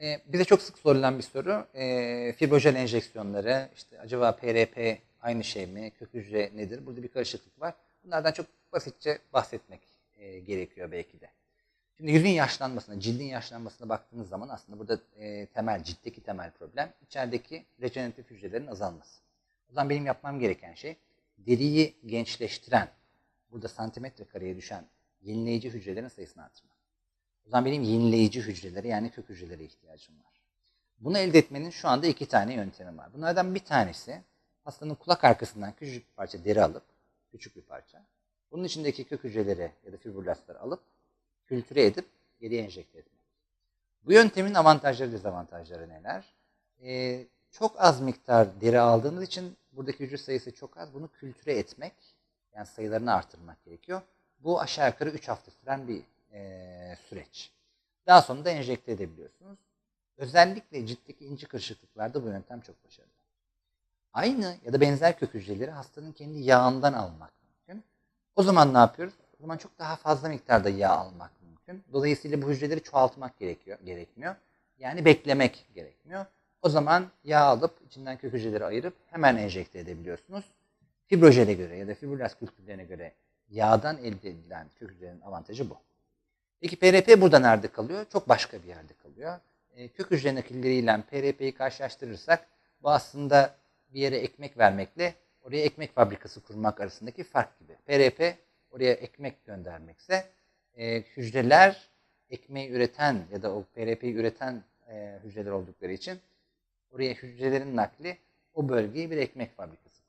Ee, bize çok sık sorulan bir soru. Ee, fibrojel enjeksiyonları, işte acaba PRP aynı şey mi, kök hücre nedir? Burada bir karışıklık var. Bunlardan çok basitçe bahsetmek e, gerekiyor belki de. Şimdi yüzün yaşlanmasına, cildin yaşlanmasına baktığınız zaman aslında burada e, temel, ciltteki temel problem içerideki rejeneratif hücrelerin azalması. O zaman benim yapmam gereken şey deriyi gençleştiren, burada santimetre kareye düşen yenileyici hücrelerin sayısını artırmak. O zaman benim yenileyici hücrelere yani kök hücrelere ihtiyacım var. Bunu elde etmenin şu anda iki tane yöntemi var. Bunlardan bir tanesi hastanın kulak arkasından küçük bir parça deri alıp, küçük bir parça. Bunun içindeki kök hücreleri ya da fibroblatları alıp kültüre edip geriye enjekte etmek. Bu yöntemin avantajları dezavantajları neler? Ee, çok az miktar deri aldığınız için buradaki hücre sayısı çok az. Bunu kültüre etmek, yani sayılarını artırmak gerekiyor. Bu aşağı yukarı 3 hafta süren bir e, süreç. Daha sonra da enjekte edebiliyorsunuz. Özellikle ciltteki ince kırışıklıklarda bu yöntem çok başarılı. Aynı ya da benzer kök hücreleri hastanın kendi yağından almak mümkün. O zaman ne yapıyoruz? O zaman çok daha fazla miktarda yağ almak mümkün. Dolayısıyla bu hücreleri çoğaltmak gerekiyor, gerekmiyor. Yani beklemek gerekmiyor. O zaman yağ alıp içinden kök hücreleri ayırıp hemen enjekte edebiliyorsunuz. Fibrojele göre ya da fibroblas kültürlerine göre yağdan elde edilen kök hücrelerin avantajı bu. Peki PRP burada nerede kalıyor? Çok başka bir yerde kalıyor. E, kök hücre nakilleriyle PRP'yi karşılaştırırsak bu aslında bir yere ekmek vermekle oraya ekmek fabrikası kurmak arasındaki fark gibi. PRP oraya ekmek göndermekse e, hücreler ekmeği üreten ya da o PRP'yi üreten e, hücreler oldukları için oraya hücrelerin nakli o bölgeye bir ekmek fabrikası